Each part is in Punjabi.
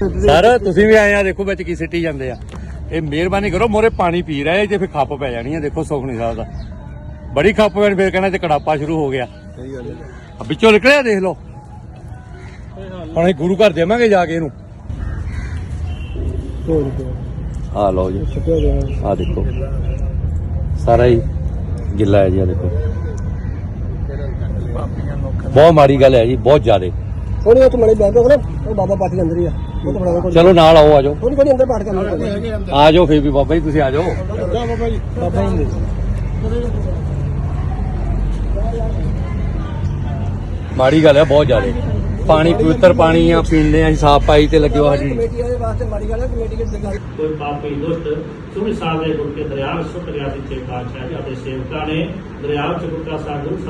ਸਰ ਤੁਸੀਂ ਵੀ ਆਏ ਆ ਦੇਖੋ ਵਿੱਚ ਕੀ ਸਿੱਟੀ ਜਾਂਦੇ ਆ। ਇਹ ਮਿਹਰਬਾਨੀ ਕਰੋ ਮੋਰੇ ਪਾਣੀ ਪੀ ਰਹੇ ਜੇ ਫਿਰ ਖੱਪ ਪੈ ਜਾਣੀ ਆ ਦੇਖੋ ਸੁੱਖ ਨਹੀਂ ਸਕਦਾ ਬੜੀ ਖੱਪ ਪੈਣ ਫਿਰ ਕਹਿਣਾ ਤੇ ਕੜਾਪਾ ਸ਼ੁਰੂ ਹੋ ਗਿਆ। ਸਹੀ ਗੱਲ ਹੈ ਆ ਵਿੱਚੋਂ ਨਿਕਲਿਆ ਦੇਖ ਲਓ। ਹੁਣ ਅਸੀਂ ਗੁਰੂ ਘਰ ਦੇਵਾਂਗੇ ਜਾ ਕੇ ਇਹਨੂੰ। ਆ ਲਓ ਜੀ। ਆ ਦੇਖੋ। ਸਾਰਾ ਹੀ ਗਿੱਲਾ ਹੈ ਜੀ ਆ ਦੇਖੋ। ਬਹੁਤ ਮਾੜੀ ਗੱਲ ਹੈ ਜੀ ਬਹੁਤ ਜ਼ਿਆਦਾ। ਥੋੜੀ ਉਹ ਮੜੇ ਬੈਠ ਕੋਲ ਉਹ ਬਾਬਾ ਪਾਠ ਦੇ ਅੰਦਰ ਹੀ ਆ। ਉਹ ਤਾਂ ਬੜਾ ਕੋਲ ਚਲੋ ਨਾਲ ਆਓ ਆਜੋ ਥੋੜੀ ਥੋੜੀ ਅੰਦਰ ਪਾਠ ਕਰਨਾ ਆ ਜਾਓ ਫੇਰ ਵੀ ਬਾਬਾ ਜੀ ਤੁਸੀਂ ਆ ਜਾਓ। ਬਾਬਾ ਜੀ। ਬਾਬਾ ਜੀ। ਮਾੜੀ ਗੱਲ ਹੈ ਬਹੁਤ ਜ਼ਿਆਦਾ। ਪਾਣੀ ਪਵਿੱਤਰ ਪਾਣੀ ਆ ਪੀਂਦੇ ਆ ਸਾਫ਼ ਪਾਈ ਤੇ ਲੱਗਿਓ ਸਾਡੀ ਕਮੇਟੀ ਵਾਲੇ ਵਾਸਤੇ ਮਾੜੀ ਗੱਲ ਹੈ ਕਮੇਟੀ ਦੇ ਜਗ੍ਹਾ ਕੋਈ ਪਾਪੀ ਦੁਸ਼ਟ ਸੁਣੀ ਸਾਹਿਬ ਦੇ ਗੁਰ ਕੇ ਦਰਿਆ ਵਿੱਚ ਸੁੱਟ ਗਿਆ ਸੀ ਛੇ ਪਾਤਸ਼ਾਹ ਜੀ ਅਤੇ ਸੇਵਕਾਂ ਨੇ। ਦਰਿਆ ਗੁਰਕਾ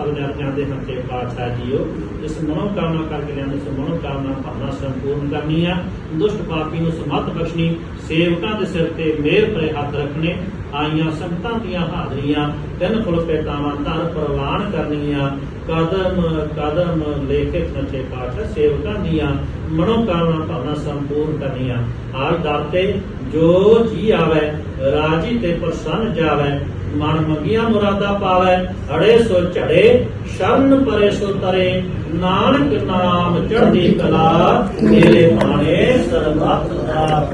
ਦੇ ਅਰਜਾਂ ਦੇ ਹੱਥੇ ਪਾਤਸ਼ਾਹ ਜੀਓ ਇਸ ਮਨੋ ਕਾਮਨਾ ਕਰਕੇ ਲਿਆਂਦੇ ਇਸ ਮਨੋ ਕਾਮਨਾ ਭਾਵਨਾ ਸੰਪੂਰਨ ਕਰਨੀ ਆ। ਦੁਸ਼ਟ ਪਾਪੀ ਨੂੰ ਸਮਤ ਬਖਸ਼ਣੀ ਸੇਵਕਾਂ ਦੇ ਸਿਰ ਤੇ ਮਿਹਰ ਭਰੇ ਹੱਥ ਰੱਖਣੇ। ਆਈਆਂ ਸੰਗਤਾਂ ਦੀਆਂ ਹਾਜ਼ਰੀਆਂ ਤਿੰਨ ਫੁੱਲ ਪੇਟਾਵਾਂ ਧਰ ਪ੍ਰਵਾਨ ਕਰਨੀਆਂ। ਕਦਮ ਕਦਮ ਲੇਖੇ ਸੱਚੇ ਪਾਤਸ਼ਾਹ, ਸੇਵਕਾਂ ਦੀਆਂ ਮਨੋ ਭਾਵਨਾ ਸੰਪੂਰਨ ਕਰਨੀਆਂ। ਆਜ ਦਾਤੇ ਜੋ ਜੀ ਆਵੇ, ਰਾਜੀ ਤੇ ਪ੍ਰਸੰਨ ਜਾਵੇ, ਮਨ ਮੰਗੀਆਂ ਮੁਰਾਦਾ ਪਾਵੇ, ਅੜੇ ਸੋ ਝੜੇ, ਸ਼ਰਨ ਪਰੇ ਸੋ ਤਰੇ। ਨਾਨਕ ਨਾਮ ਚੜ੍ਹਦੀ ਕਲਾ ਮੇਰੇ ਬਾਣੇ ਸਰਬੱਤ ਦਾ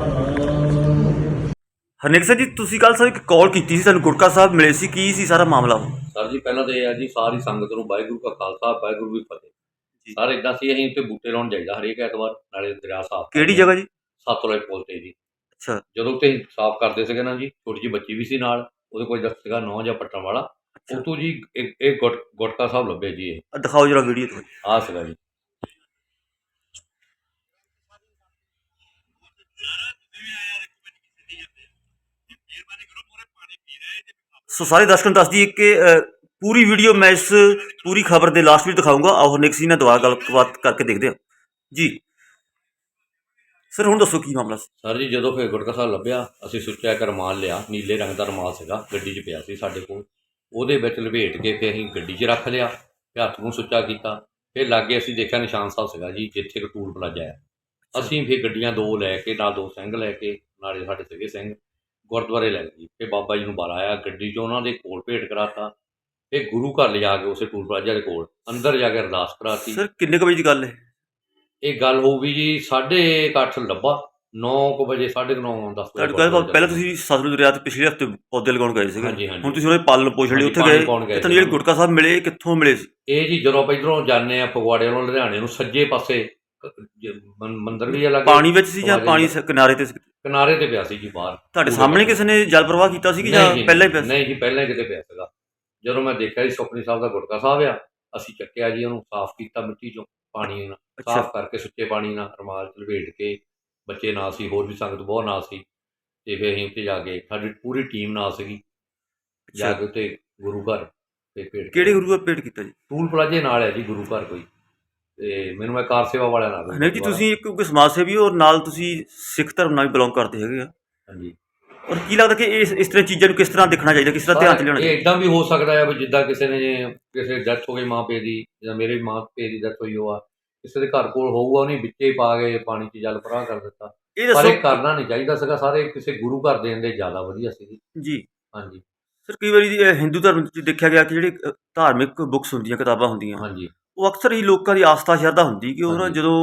ਹਰਨੇਕ ਸਿੰਘ ਜੀ ਤੁਸੀਂ ਕੱਲ ਸਾਨੂੰ ਇੱਕ ਕਾਲ ਕੀਤੀ ਸੀ ਸਾਨੂੰ ਗੁਰਕਾ ਸਾਹਿਬ ਮਿਲੇ ਸੀ ਕੀ ਸੀ ਸਾਰਾ ਮਾਮਲਾ ਉਹ? ਸਰ ਜੀ ਪਹਿਲਾਂ ਤਾਂ ਇਹ ਆ ਜੀ ਸਾਰੀ ਸੰਗਤ ਨੂੰ ਵਾਹਿਗੁਰੂ ਕਾ ਖਾਲਸਾ ਵਾਹਿਗੁਰੂ ਕੀ ਫਤਿਹ। ਸਰ ਇਦਾਂ ਸੀ ਅਸੀਂ ਉੱਤੇ ਬੂਟੇ ਲਾਉਣ ਜਾਈਦਾ ਹਰੇਕ ਐਤਵਾਰ ਨਾਲੇ ਦਰਿਆ ਸਾਫ਼ ਕਿਹੜੀ ਜਗ੍ਹਾ ਜੀ? ਸਤਲੁਜ ਪੁਲ ਤੇ ਜੀ। ਅੱਛਾ। ਜਦੋਂ ਤੇ ਸਾਫ਼ ਕਰਦੇ ਸੀਗੇ ਨਾ ਜੀ ਛੋਟੀ ਜਿਹੀ ਬੱਚੀ ਵੀ ਸੀ ਨਾਲ ਉਹਦੇ ਕੋਈ ਦਸਤ ਸੀਗਾ ਨੌ ਜਾਂ ਪੱਟਣ ਵਾਲਾ ਉਤੋਂ ਜੀ ਇੱਕ ਗੁਟਕਾ ਸਾਹਿਬ ਲੱਭੇ ਜੀ ਇਹ। ਦਿਖਾਓ ਜਰਾ ਵੀਡੀਓ ਤੋਂ ਆਹ ਸੀਗਾ ਜੀ। ਸੋ ਸਾਰੇ ਦਰਸ਼ਕਾਂ ਨੂੰ ਦੱਸ ਦਈਏ ਕਿ ਪੂਰੀ ਵੀਡੀਓ ਮੈਂ ਇਸ, ਪੂਰੀ ਖਬਰ ਦੇ ਲਾਸਟ ਵਿੱਚ ਦਿਖਾਊਂਗਾ। ਆਹ ਹਰਨੇਕ ਸੀ ਨਾਲ ਦੁਬਾਰਾ ਗੱਲਬਾਤ ਕਰਕੇ ਦੇਖਦੇ ਹਾਂ। ਜੀ। ਸਰ, ਹੁਣ ਦੱਸੋ ਕੀ ਮਾਮਲਾ ਸੀ? ਸਰ ਜੀ, ਜਦੋਂ ਫਿਰ ਗੁਟਕਾ ਸਾਹਿਬ ਲੱਭਿਆ, ਅਸੀਂ ਸੁੱਚਾ ਇੱਕ ਰਮਾਲ ਲਿਆ, ਨੀਲੇ ਰੰਗ ਦਾ ਰਮਾਲ ਸੀਗਾ, ਗੱਡੀ 'ਚ ਪਿਆ ਸੀ ਸਾਡੇ ਕੋਲ। ਉਹਦੇ ਵਿੱਚ ਲਪੇਟ ਕੇ ਫਿਰ ਅਸੀਂ ਗੱਡੀ 'ਚ ਰੱਖ ਲਿਆ, ਫਿਰ ਹੱਥ ਨੂੰ ਸੁੱਚਾ ਕੀਤਾ। ਫਿਰ ਲਾਗੇ ਅਸੀਂ ਦੇਖਿਆ ਨਿਸ਼ਾਨ ਸਾਹਿਬ ਸੀਗਾ ਜੀ, ਜਿੱਥੇ ਇੱਕ ਟੂਲ ਪਲਾਜ਼ਾ ਹੈ ਅਸੀਂ ਫਿਰ ਗੱਡੀਆਂ ਦੋ ਲੈ ਕੇ, ਨਾਲ ਦੋ ਸਿੰਘ ਲੈ ਕੇ, ਨਾਲੇ ਸਾਡੇ ਸੀਗੇ ਸਿੰਘ। ਗੁਰਦੁਆਰੇ ਲੈ ਗਏ ਫਿਰ ਬਾਬਾ ਜੀ ਨੂੰ ਬੁਲਾਇਆ ਗੱਡੀ 'ਚ ਉਹਨਾਂ ਦੇ ਕੋਲ ਭੇਟ ਕਰਾਤਾ। ਫਿਰ ਗੁਰੂ ਘਰ ਲਿਜਾ ਕੇ ਉਸੇ ਟੂਲ ਪਲਾਜ਼ਾ ਦੇ ਕੋਲ ਅੰਦਰ ਜਾ ਕੇ ਅਰਦਾਸ ਕਰਾਤੀ। ਸਰ ਕਿੰਨੇ ਕੁ ਵਜੇ ਦੀ ਗੱਲ ਹੈ? ਇਹ ਗੱਲ ਹੋਊਗੀ ਜੀ ਸਾਢੇ ਕੁ ਅੱਠ ਲੱਭਾ। 9 ਵਜੇ 9:30 10 ਤੁਹਾਡੇ ਕੋਲ ਪਹਿਲਾਂ ਤੁਸੀਂ ਸਤਲੁਜ ਦਰਿਆ ਤੇ ਪਿਛਲੇ ਹਫ਼ਤੇ ਪੌਦੇ ਲਗਾਉਣ ਗਏ ਸੀਗੇ। ਹੁਣ ਤੁਸੀਂ ਉਹਦੇ ਪਾਲਣ ਪੋਸ਼ਣ ਲਈ ਉੱਥੇ ਗਏ। ਤੁਹਾਨੂੰ ਜਿਹੜੇ ਸੀ। ਗੁਰਕਾ ਸਾਹਿਬ ਮਿਲੇ ਕਿੱਥੋਂ ਮਿਲੇ ਸੀ? ਇਹ ਜੀ ਜਦੋਂ ਆਪਾਂ ਇਧਰੋਂ ਜਾਂਦੇ ਆ ਫਗਵਾੜੇ ਵੱਲੋਂ ਲੁਧਿਆਣੇ ਨੂੰ ਸੱਜੇ ਪਾਸੇ ਮੰਦਿਰ ਵੀ ਲੱਗੇ। ਪਾਣੀ ਵਿੱਚ ਸੀ ਜਾਂ ਪਾਣੀ ਕਿਨਾਰੇ ਤੇ ਸੀ? ਕਿਨਾਰੇ ਤੇ ਪਿਆ ਸੀ ਜੀ ਬਾਹਰ। ਤੁਹਾਡੇ ਸਾਹਮਣੇ। ਕਿਸੇ ਨੇ ਜਲ ਪ੍ਰਵਾਹ ਕੀਤਾ ਸੀ ਕਿ ਨਹੀਂ ਜਾਂ ਪਹਿਲਾਂ ਹੀ ਪਿਆ ਸੀ? ਨਹੀਂ ਜੀ ਪਹਿਲਾਂ ਹੀ ਕਿਤੇ ਪਿਆ ਸੀਗਾ। ਜਦੋਂ ਮੈਂ ਦੇਖਿਆ ਜੀ ਸੁਖਨੀ ਸਾਹਿਬ ਦਾ ਗੁਟਕਾ ਸਾਹਿਬ ਆ ਅਸੀਂ ਚੱਕਿਆ ਜੀ ਉਹਨੂੰ ਸਾਫ਼ ਕੀਤਾ ਮਿੱਟੀ ਚੋਂ ਪਾਣੀ ਨਾਲ ਸਾਫ਼ ਕਰਕੇ ਸੁੱਚੇ ਪਾਣੀ ਨਾਲ ਰਮਾਲ ਚ ਲਪੇਟ ਕੇ ਬੱਚੇ ਨਾਲ ਸੀ ਹੋਰ ਵੀ ਸੰਗਤ ਬਹੁਤ ਨਾਲ ਸੀ। ਤੇ ਫਿਰ ਅਸੀਂ ਉੱਤੇ ਜਾ ਕੇ ਸਾਡੀ ਪੂਰੀ ਟੀਮ ਨਾਲ ਸੀਗੀ। ਜਾ ਅੱਛਾ। ਕੇ ਉੱਤੇ ਗੁਰੂ ਘਰ ਤੇ ਭੇਟ ਕਿਹੜੇ ਗੁਰੂ ਦਾ ਪੇਟ ਕੀਤਾ ਜੀ? ਟੂਲ ਪਲਾਜੇ ਨਾਲ ਹੈ ਜੀ ਗੁਰੂ ਘਰ ਕੋਈ। ਤੇ ਮੈਨੂੰ ਮੈਂ ਕਾਰ ਸੇਵਾ ਵਾਲਿਆਂ ਨਾਲ ਹਰਨੇਕ ਜੀ ਤੁਸੀਂ ਇੱਕ ਕੋਈ ਸਮਾਜ ਸੇਵੀ ਹੋ ਔਰ ਨਾਲ ਤੁਸੀਂ ਸਿੱਖ ਧਰਮ ਨਾਲ ਵੀ ਬਿਲੋਂਗ ਕਰਦੇ ਹੈਗੇ ਆ। ਹਾਂਜੀ। ਔਰ ਕੀ ਲੱਗਦਾ ਕਿ ਇਸ ਇਸ ਤਰ੍ਹਾਂ ਚੀਜ਼ਾਂ ਨੂੰ ਕਿਸ ਤਰ੍ਹਾਂ ਦੇਖਣਾ ਚਾਹੀਦਾ ਕਿਸ ਤਰ੍ਹਾਂ ਧਿਆਨ ਚ ਲੈਣਾ ਇਹ ਚਾਹੀਦਾ? ਇਦਾਂ ਵੀ ਹੋ ਸਕਦਾ ਹੈ ਵੀ ਜਿੱਦਾਂ ਕਿਸੇ ਨੇ ਕਿਸੇ ਡੈਥ ਹੋ ਗਈ ਮਾਂ ਪਿਓ ਦੀ ਜਾਂ ਮੇਰੇ ਮਾਂ ਪਿਓ ਦੀ ਡੈਥ ਹੋਈ ਹੋਆ। ਕਿਸੇ ਦੇ ਘਰ ਕੋਲ ਹੋਊਗਾ ਉਹਨੇ ਵਿੱਚੇ ਪਾ ਕੇ ਪਾਣੀ 'ਚ ਜਲ ਪਰਾਂ ਕਰ ਦਿੱਤਾ। ਇਹ ਪਰ ਦੱਸੋ ਇਹ ਕਰਨਾ ਨਹੀਂ ਚਾਹੀਦਾ ਸੀਗਾ ਸਾਰੇ ਕਿਸੇ ਗੁਰੂ ਘਰ ਦੇਣ ਦੇ ਜ਼ਿਆਦਾ ਵਧੀਆ ਸੀ। ਜੀ। ਜੀ ਹਾਂਜੀ। ਸਰ ਕਈ ਵਾਰੀ ਇਹ ਹਿੰਦੂ ਧਰਮ ਚ ਦੇਖਿਆ ਗਿਆ ਕਿ ਜਿਹੜੇ ਅ, ਧਾਰਮਿਕ ਬੁੱਕਸ ਹੁੰਦੀਆਂ ਕਿਤਾਬਾਂ ਹੁੰਦੀਆਂ। ਹਾਂਜੀ। ਉਹ ਅਕਸਰ ਹੀ ਲੋਕਾਂ ਦੀ ਆਸਥਾ ਸ਼ਰਧਾ ਹੁੰਦੀ ਕਿ ਉਹਨਾਂ। ਜਦੋਂ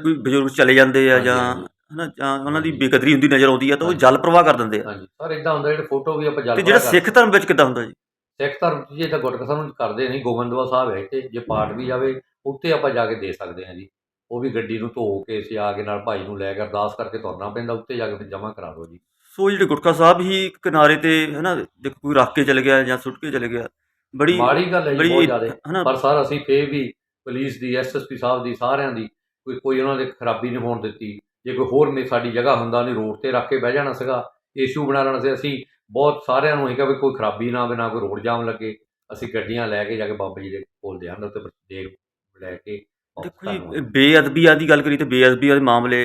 ਕੋਈ ਬਜ਼ੁਰਗ ਚਲੇ ਜਾਂਦੇ ਆ ਹਾਂਜੀ, ਜਾਂ ਹਾਂਜੀ। ਹਨਾ ਜਾਂ ਉਹਨਾਂ ਦੀ। ਬੇਕਦਰੀ ਹੁੰਦੀ ਨਜ਼ਰ ਆਉਂਦੀ ਆ ਤਾਂ ਉਹ ਹਾਂਜੀ। ਜਲ ਪ੍ਰਵਾਹ ਕਰ ਦਿੰਦੇ ਆ ਹਾਂਜੀ ਸਰ ਇਦਾਂ ਹੁੰਦਾ ਜਿਹੜੇ ਫੋਟੋ ਵੀ ਆਪਾਂ ਜਲ ਤੇ ਜਿਹੜਾ ਸਿੱਖ ਧਰਮ ਵਿੱਚ ਕਿੱਦਾਂ ਹੁੰਦਾ ਜੀ ਸਿੱਖ ਧਰਮ 'ਚ ਜੇ ਤਾਂ ਗੁਰਦੁਆਰਾ ਸਾਹਿਬ ਨੂੰ ਕਰਦੇ ਨਹੀਂ ਗੋਬਿੰਦਵਾ ਸਾਹਿਬ ਹੈ ਇੱਥੇ ਜੇ ਪਾਠ ਵੀ ਜਾਵੇ ਉੱਥੇ ਆਪਾਂ ਜਾ ਕੇ ਦੇ ਸਕਦੇ ਹਾਂ ਜੀ ਉਹ ਵੀ ਗੱਡੀ ਨੂੰ ਧੋ ਕੇ ਸਿਆ ਕੇ ਨਾਲ ਭਾਈ ਨੂੰ ਲੈ ਕੇ ਅਰਦਾਸ ਕਰਕੇ ਤੁਰਨਾ ਪੈਂਦਾ ਉੱਤੇ ਜਾ ਕੇ ਫਿਰ ਜਮ੍ਹਾਂ ਕਰਾ ਦਿਓ ਜੀ ਸੋ ਜਿਹੜੇ ਗੁਟਕਾ ਸਾਹਿਬ ਹੀ ਕਿਨਾਰੇ ਤੇ ਹਨਾ ਦੇਖੋ ਕੋਈ ਰੱਖ ਕੇ ਚਲੇ ਗਿਆ ਜਾਂ ਸੁੱਟ ਕੇ ਚਲੇ ਗਿਆ ਬੜੀ ਮਾੜੀ ਗੱਲ ਹੈ ਜੀ ਬਹੁਤ ਜ਼ਿਆਦਾ। ਪਰ ਸਰ ਅਸੀਂ ਫੇਰ ਵੀ ਪੁਲਿਸ ਦੀ ਐਸਐਸਪੀ ਸਾਹਿਬ ਦੀ ਸਾਰਿਆਂ ਦੀ ਕੋਈ ਕੋਈ ਉਹਨਾਂ ਦੇ ਖਰਾਬੀ ਨਹੀਂ ਹੋਣ ਦਿੱਤੀ। ਜੇ ਕੋਈ ਹੋਰ ਨੇ ਸਾਡੀ ਜਗ੍ਹਾ ਹੁੰਦਾ ਨਹੀਂ ਰੋਡ ਤੇ ਰੱਖ ਕੇ ਬਹਿ ਜਾਣਾ ਸੀਗਾ ਇਸ਼ੂ ਬਣਾ ਲੈਣਾ ਸੀ। ਅਸੀਂ ਬਹੁਤ ਸਾਰਿਆਂ ਨੂੰ ਇਹ ਕਿਹਾ ਵੀ ਕੋਈ ਖਰਾਬੀ ਨਾ ਹੋਵੇ ਨਾ ਕੋਈ ਰੋਡ ਜਾਮ ਲੱਗੇ। ਅਸੀਂ ਗੱਡੀਆਂ ਲੈ ਕੇ ਜਾ ਕੇ ਬਾਬਾ ਜੀ ਦੇ ਕੋਲ ਦੇ ਆਂਦਾ ਤੇ ਦੇਖ ਲੈ ਕੇ ਦੇਖੋ ਜੀ। ਬੇਅਦਬੀ ਆਦੀ ਗੱਲ ਕਰੀ ਤੇ ਬੇਅਦਬੀ ਦੇ ਮਾਮਲੇ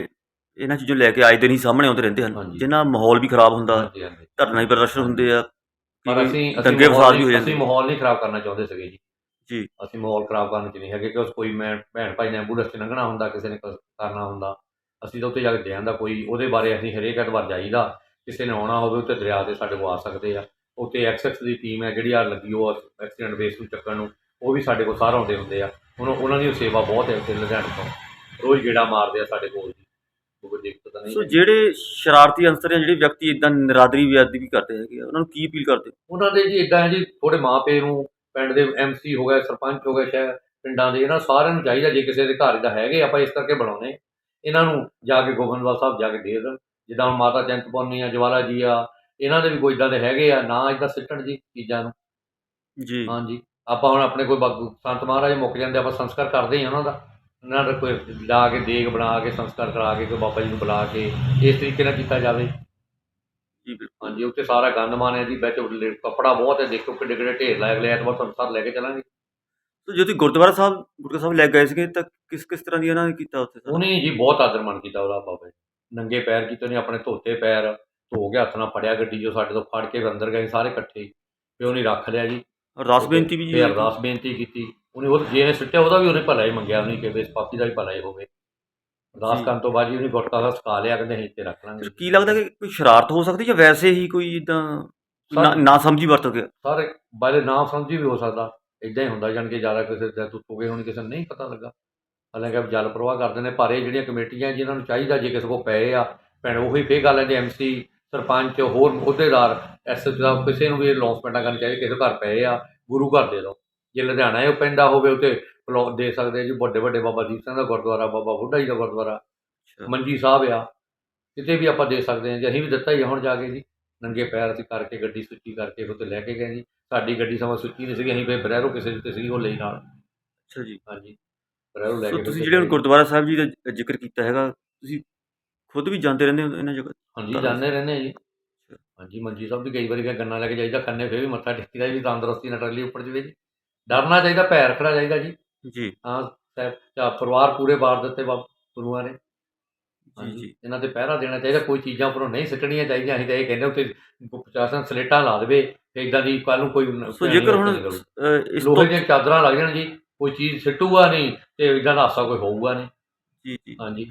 ਇਹਨਾਂ ਚੀਜ਼ਾਂ ਲੈ ਕੇ ਆਏ ਦਿਨ ਹੀ ਸਾਹਮਣੇ ਆਉਂਦੇ ਰਹਿੰਦੇ ਹਨ। ਜਿਨ੍ਹਾਂ ਮਾਹੌਲ ਵੀ ਖਰਾਬ ਹੁੰਦਾ ਧਰਨਾ ਹੀ ਪ੍ਰਦਰਸ਼ਨ ਹੁੰਦੇ ਆ ਪਰ ਅਸੀਂ ਅਸੀਂ ਦੰਗੇ ਮਾਹੌਲ ਫਸਾਦ ਵੀ ਹੋ ਜਾਂਦੇ ਅਸੀਂ ਮਾਹੌਲ ਨਹੀਂ ਖਰਾਬ ਕਰਨਾ ਚਾਹੁੰਦੇ ਸੀਗੇ ਜੀ। ਜੀ। ਅਸੀਂ ਮਾਹੌਲ ਖਰਾਬ ਕਰਨ ਚ ਨਹੀਂ ਹੈਗੇ ਕਿ ਉਸ ਕੋਈ ਮੈਂ ਭੈਣ ਭਾਈ ਨੇ ਐਂਬੂਲੈਂਸ ਚ ਲੰਘਣਾ ਹੁੰਦਾ ਕਿਸੇ ਨੇ ਕਰਨਾ ਹੁੰਦਾ। ਅਸੀਂ ਤਾਂ ਉੱਥੇ ਜਾ ਕੇ ਦੇ ਆਂਦਾ ਕੋਈ ਉਹਦੇ ਬਾਰੇ ਅਸੀਂ ਹਰੇਕ ਐਤਵਾਰ ਜਾਈਦਾ। ਕਿਸੇ ਨੇ ਆਉਣਾ ਹੋਵੇ ਉੱਤੇ ਦਰਿਆ ਦੇ ਸਾਡੇ ਕੋਲ ਆ ਸਕਦੇ ਆ। ਉੱਥੇ ਐਕਸਐਕਸ ਦੀ ਟੀਮ ਹੈ ਜਿਹੜੀ ਆ ਲੱਗੀ ਉਹ ਐਕਸੀਡੈਂਟ ਬੇਸ ਨੂੰ ਚੱਕਣ ਨੂੰ ਉਹ ਵੀ ਸਾਡੇ ਕੋਲ ਸਾਰਾ ਆਉਂਦੇ ਹੁੰਦੇ ਆ। ਹੁਣ ਉਹਨਾਂ ਦੀ ਸੇਵਾ ਬਹੁਤ ਹੈ ਉੱਥੇ ਲੁਧਿਆਣੇ ਤੋਂ। ਰੋਜ਼ ਗੇੜਾ ਮਾਰਦੇ ਆ ਸਾਡੇ ਕੋਲ ਸੋ ਜਿਹੜੇ ਸ਼ਰਾਰਤੀ ਅੰਸਰ ਜਾਂ ਜਿਹੜੇ ਵਿਅਕਤੀ ਇਦਾਂ ਨਰਾਦਰੀ ਵਿਆਦੀ ਵੀ ਕਰਦੇ ਹੈਗੇ ਆ ਉਹਨਾਂ ਨੂੰ ਕੀ ਅਪੀਲ ਕਰਦੇ ਹੋ? ਉਹਨਾਂ ਦੇ ਜੀ ਇਦਾਂ ਹੈ ਜੀ ਥੋੜੇ ਮਾਪੇ ਨੂੰ ਪਿੰਡ ਦੇ ਐਮਸੀ ਹੋ ਗਏ ਸਰਪੰਚ ਹੋ ਗਏ ਸ਼ਹਿਰ ਪਿੰਡਾਂ ਦੇ ਇਹਨਾਂ ਸਾਰਿਆਂ ਨੂੰ ਚਾਹੀਦਾ ਜੇ ਕਿਸੇ ਦੇ ਘਰ ਦਾ ਹੈਗੇ ਆਪਾਂ ਇਸ ਕਰਕੇ ਬਣਾਉਨੇ ਇਹਨਾਂ ਨੂੰ ਜਾ ਕੇ ਗੋਬਿੰਦਵਾਲ ਸਾਹਿਬ ਜਾ ਕੇ ਦੇ ਦੇਣ। ਜਿੱਦਾਂ ਹੁਣ ਮਾਤਾ ਚਿੰਤਪੁਰਨੀ ਆ ਜਵਾਲਾ ਜੀ ਆ ਇਹਨਾਂ ਦੇ ਵੀ ਕੋਈ ਇਦਾਂ ਦੇ ਹੈਗੇ ਆ ਨਾ ਇਦਾਂ ਸਿੱਟਣ ਜੀ ਚੀਜ਼ਾਂ ਨੂੰ। ਜੀ। ਹਾਂਜੀ। ਆਪਾਂ ਹੁਣ ਆਪਣੇ ਕੋਈ ਬਾਗੂ ਸੰਤ ਮਹਾਰਾਜ ਮੁੱਕ ਜਾਂਦੇ ਆਪਾਂ ਸੰਸਕਾਰ ਕਰਦੇ ਹਾਂ ਉਹਨਾਂ ਦਾ। ਉਹਨਾਂ ਦਾ ਕੋਈ ਲਾ ਕੇ ਦੇਗ ਬਣਾ ਕੇ ਸੰਸਕਾਰ ਕਰਾ ਕੇ ਕੋਈ ਬਾਬਾ ਜੀ ਨੂੰ ਬੁਲਾ ਕੇ ਇਸ ਤਰੀਕੇ ਨਾਲ ਕੀਤਾ ਜਾਵੇ। ਜੀ ਬਿਲਕੁਲ। ਹਾਂਜੀ ਉੱਥੇ ਸਾਰਾ ਗੰਦਮਾਨ ਹੈ ਜੀ ਵਿੱਚ ਕੱਪੜਾ ਬਹੁਤ ਹੈ ਦੇਖੋ ਕਿੱਡੇ ਕਿੱਡੇ ਢੇਰ ਲਾਏ ਅਗਲੇ ਐਤਵਾਰ ਤੁਹਾਨੂੰ ਸਾਰ ਲੈ ਕੇ ਚੱਲਾਂਗੇ। ਸੋ ਜੇ ਤੁਸੀਂ ਗੁਰਦੁਆਰਾ ਸਾਹਿਬ ਗੁਰਦੁਆਰਾ ਸਾਹਿਬ ਲੈ ਗਏ ਸੀਗੇ ਤਾਂ ਕਿਸ ਕਿਸ ਤਰ੍ਹਾਂ ਦੀ ਇਹਨਾਂ ਨੇ ਕੀਤਾ ਉੱਥੇ ਸਰ? ਉਹਨੇ ਜੀ ਬਹੁਤ ਆਦਰ ਮਾਣ ਕੀਤਾ ਉਹਦਾ ਬਾਬਾ ਜੀ। ਨੰਗੇ ਪੈਰ ਕੀਤੇ ਉਹਨੇ ਆਪਣੇ ਧੋਤੇ ਪੈਰ ਧੋ ਕੇ ਹੱਥ ਨਾਲ ਫੜਿਆ ਗੱਡੀ ਜੋ ਸਾਡੇ ਤੋਂ ਫੜ ਕੇ ਅੰਦਰ ਗਏ ਸਾਰੇ ਇਕੱਠੇ। ਫਿਰ ਉਹਨੇ ਰੱਖ ਲਿਆ ਜੀ। ਅਰਦਾਸ ਬੇਨਤੀ ਵੀ ਜੀ ਅਰਦਾਸ ਬੇਨਤੀ ਕੀਤੀ। ਉਹਨੇ ਉਹ ਜੇ ਨੇ ਸੁੱਟਿਆ ਉਹਦਾ ਵੀ ਉਹਨੇ ਭਲਾ ਹੀ ਮੰਗਿਆ ਉਹਨੇ ਕਿ ਇਸ ਪਾਪੀ ਦਾ ਵੀ ਭਲਾ ਹੀ ਹੋਵੇ। ਅਰਦਾਸ। ਕਰਨ ਤੋਂ ਬਾਅਦ ਜੀ ਉਹਨੇ ਗੁਟਕਾ ਦਾ ਸਕਾ ਲਿਆ ਕਹਿੰਦੇ ਅਸੀਂ ਇੱਥੇ ਰੱਖ ਲਾਂਗੇ। ਕੀ ਲੱਗਦਾ ਕਿ ਕੋਈ ਸ਼ਰਾਰਤ ਹੋ ਸਕਦੀ ਜਾਂ ਵੈਸੇ ਹੀ ਕੋਈ ਇਦਾਂ ਨਾ ਸਮਝੀ ਵਰਤ ਗਿਆ ਸਾਰੇ ਬਾਰੇ ਨਾ ਸਮਝੀ ਵੀ ਹੋ ਸਕਦਾ। ਇਦਾਂ ਹੀ ਹੁੰਦਾ ਜਾਣ ਕੇ ਜ਼ਿਆਦਾ ਕਿਸੇ ਦੇ ਤੁੱਤ ਹੋ ਗਏ ਹੁਣ ਕਿਸੇ ਨੂੰ ਨਹੀਂ ਪਤਾ ਲੱਗਾ। ਹਾਲਾਂਕਿ ਆਪ ਜਲ ਪ੍ਰਵਾਹ ਕਰਦੇ ਨੇ ਪਰ ਇਹ ਜਿਹੜੀਆਂ ਕਮੇਟੀਆਂ ਜਿਨ੍ਹਾਂ ਨੂੰ ਚਾਹੀਦਾ ਜੇ ਕਿਸੇ ਕੋ ਪਏ ਆ ਭੈਣ ਉਹੀ ਫੇਰ ਗੱਲ ਹੈ ਜੇ ਐਮਸੀ ਸਰਪੰਚ ਹੋਰ ਅਹੁਦੇਦਾਰ ਐਸਐਸ ਦਾ ਕਿਸੇ ਨੂੰ ਵੀ ਅਨਾਉਂਸਮੈਂਟਾਂ ਕਰਨੀ ਚਾਹੀਦੀ ਕਿਸੇ ਘਰ ਪਏ ਆ ਗੁਰੂ ਘਰ ਦੇ ਦਿਓ। ਜੇ ਲੁਧਿਆਣਾ ਇਹ ਪੈਂਦਾ ਹੋਵੇ ਉੱਤੇ ਪਲਾਟ ਦੇ ਸਕਦੇ ਜੀ ਵੱਡੇ ਵੱਡੇ ਬਾਬਾ ਦੀਪ ਸਿੰਘ ਦਾ ਗੁਰਦੁਆਰਾ ਬਾਬਾ ਬੁੱਢਾ ਜੀ ਦਾ ਗੁਰਦੁਆਰਾ ਮੰਜੀ ਸਾਹਿਬ ਆ ਕਿਤੇ ਵੀ ਆਪਾਂ ਦੇ ਸਕਦੇ ਹਾਂ ਜੀ ਅਸੀਂ ਵੀ ਦਿੱਤਾ ਹੀ ਹੁਣ ਜਾ ਕੇ ਜੀ। ਨੰਗੇ ਪੈਰ ਅਸੀਂ ਕਰਕੇ ਗੱਡੀ ਸੁੱਚੀ ਕਰਕੇ ਉੱਤੇ ਲੈ ਕੇ ਗਏ ਜੀ। ਸਾਡੀ ਗੱਡੀ ਸਮਾਂ ਸੁੱਚੀ ਨਹੀਂ ਸੀਗੀ ਅਸੀਂ ਫਿਰ ਬਰੈਰੋ ਕਿਸੇ ਦੀ ਤੇ ਸੀਗੀ ਉਹ ਲਈ ਨਾਲ। ਅੱਛਾ ਜੀ। ਹਾਂਜੀ ਬਰੈਰੋ ਲੈ ਕੇ ਤੁਸੀਂ ਉੱਤੇ ਜਿਹੜੇ ਹੁਣ। ਗੁਰਦੁਆਰਾ ਸਾਹਿਬ ਜੀ ਦਾ ਜ਼ਿਕਰ ਕੀਤਾ ਹੈਗਾ ਤੁਸੀਂ ਖੁਦ ਵੀ ਜਾਂਦੇ ਰਹਿੰਦੇ ਹੋ ਇਹਨਾਂ ਜਗ੍ਹਾ ਹਾਂਜੀ ਜਾਂਦੇ ਰਹਿੰਦੇ ਜੀ। ਹਾਂਜੀ ਮੰਜੀ ਸਾਹਿਬ ਵੀ ਕਈ ਵਾਰੀ ਗਿਆ ਗੰਨਾ ਲੈ ਕੇ ਜਾਈਦਾ ਖੰਨੇ ਫੇਰ ਵੀ ਮੱਥਾ ਟੇਕੀਦਾ ਵੀ ਤੰਦਰੁਸਤੀ ਨਾਲ ਟਰਲੀ ਉੱਪਰ ਜਵੇ ਜੀ ਡਰਨਾ ਚਾਹੀਦਾ ਪੈਰ ਰੱਖਣਾ ਚਾਹੀਦਾ ਜੀ। ਜੀ। ਹਾਂ ਸਾਹਿਬ ਪਰਿਵਾਰ ਪੂਰੇ ਬਾਰ ਦਿੱਤੇ ਬਾਬ ਗੁਰੂਆਂ ਨੇ। ਜੀ ਜੀ। ਇਹਨਾਂ ਤੇ ਪਹਿਰਾ ਦੇਣਾ ਚਾਹੀਦਾ ਕੋਈ ਚੀਜ਼ਾਂ ਉੱਪਰੋਂ ਨਹੀਂ ਸਿੱਟਣੀਆਂ ਚਾਹੀਦੀਆਂ। ਅਸੀਂ ਤਾਂ ਇਹ ਕਹਿੰਦੇ ਉੱਤੇ ਪ੍ਰਸ਼ਾਸਨ ਸਲੇਟਾਂ ਲਾ ਦੇਵੇ ਤੇ ਇਦਾਂ ਦੀ ਕੱਲ ਨੂੰ ਕੋਈ ਸੋ ਜੇਕਰ ਹੁਣ ਇਸ ਲੋਹੇ ਤੋਂ ਦੀਆਂ ਚਾਦਰਾਂ ਲੱਗ ਜਾਣ ਜੀ ਕੋਈ ਚੀਜ਼ ਸਿੱਟੂਗਾ ਨਹੀਂ ਤੇ ਇਦਾਂ ਦਾ ਹਾਸਾ ਕੋਈ ਹੋਊਗਾ ਨਹੀਂ। ਜੀ ਜੀ। ਹਾਂਜੀ।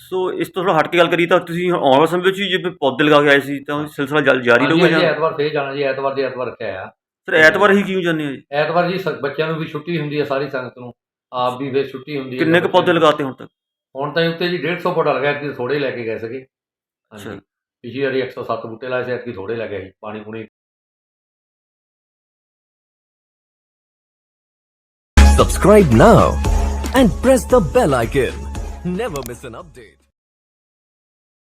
ਸੋ ਇਸ ਤੋਂ ਥੋੜਾ ਹਟ ਕੇ ਗੱਲ ਕਰੀ ਤਾਂ ਤੁਸੀਂ ਆਉਣ ਵਾਲੇ ਸਮੇਂ ਵਿੱਚ ਜਿਵੇਂ ਪੌਦੇ ਲਗਾ ਕੇ ਆਏ ਸੀ ਤਾਂ ਸਿਲਸਿਲਾ ਜਾਰੀ ਰਹੂਗਾ ਜਾਂ ਐਤਵਾਰ ਫੇਰ ਜਾਣਾ ਜੀ ਐਤਵਾਰ ਦੇ ਐਤਵਾਰ ਰੱਖਿਆ ਆ। ਸਰ ਐਤਵਾਰ ਹੀ ਕਿਉਂ ਜਾਂਦੇ ਆ ਜੀ? ਐਤਵਾਰ ਜੀ ਸ- ਬੱਚਿਆਂ ਨੂੰ ਵੀ ਛੁੱਟੀ ਹੁੰਦੀ ਹੈ ਸਾਰੀ ਸੰਗਤ ਨੂੰ। ਆਪ ਵੀ ਫੇਰ ਛੁੱਟੀ ਹੁੰਦੀ ਹੈ। ਕਿੰਨੇ ਕੁ ਪੌਦੇ ਲਗਾਤੇ ਹੁਣ ਤੱਕ? ਹੁਣ ਤਾਂ ਉੱਤੇ ਜੀ 150 ਪੌਦਾ ਲਗਾਇਆ ਕਿ ਥੋੜੇ ਲੈ ਕੇ ਗਏ ਸੀਗੇ। ਅੱਛਾ। ਹਾਂਜੀ ਪਿਛਲੀ ਵਾਰੀ 107 ਬੂਟੇ ਲਾਏ ਸੀ ਐਤਕੀ ਥੋੜੇ ਲੱਗੇ ਸੀ ਪਾਣੀ ਪੂਣੀ। Subscribe now and press the bell icon. Never miss an update.